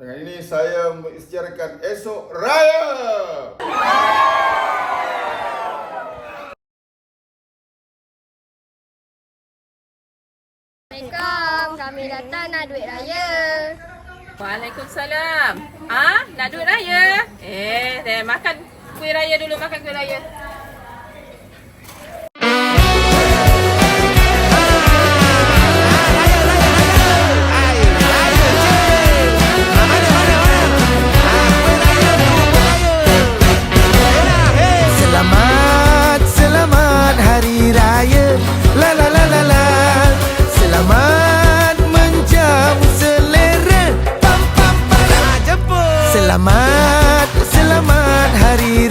Dengan ini saya mengisytiharkan esok raya. Assalamualaikum, kami datang nak duit raya. Waalaikumsalam. Ah, ha? nak duit raya? Eh, deh makan kuih raya dulu, makan kuih raya. Selamat, selamat hari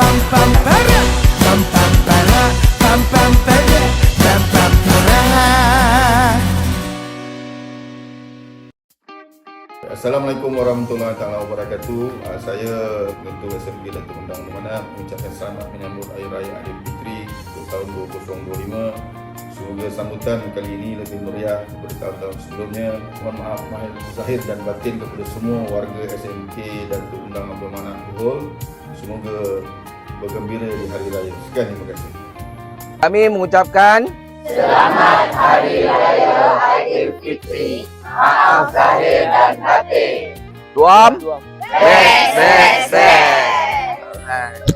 pam pam para pam pam para pam pam para pam pam para Assalamualaikum warahmatullahi taala wabarakatuh. Ah, saya Ketua SMP Datuk Undang Lumana mengucapkan selamat menyambut Hari Raya Aidilfitri untuk tahun 2025. Semoga sambutan kali ini lebih meriah daripada tahun-tahun sebelumnya. Mohon maaf mahir zahir dan batin kepada semua warga SMK dan Undang Abdul Manak Semoga bergembira di hari raya. Sekian terima kasih. Kami mengucapkan Selamat Hari Raya Aidilfitri. Maaf zahir dan batin. Tuam. Bek, bek, bek.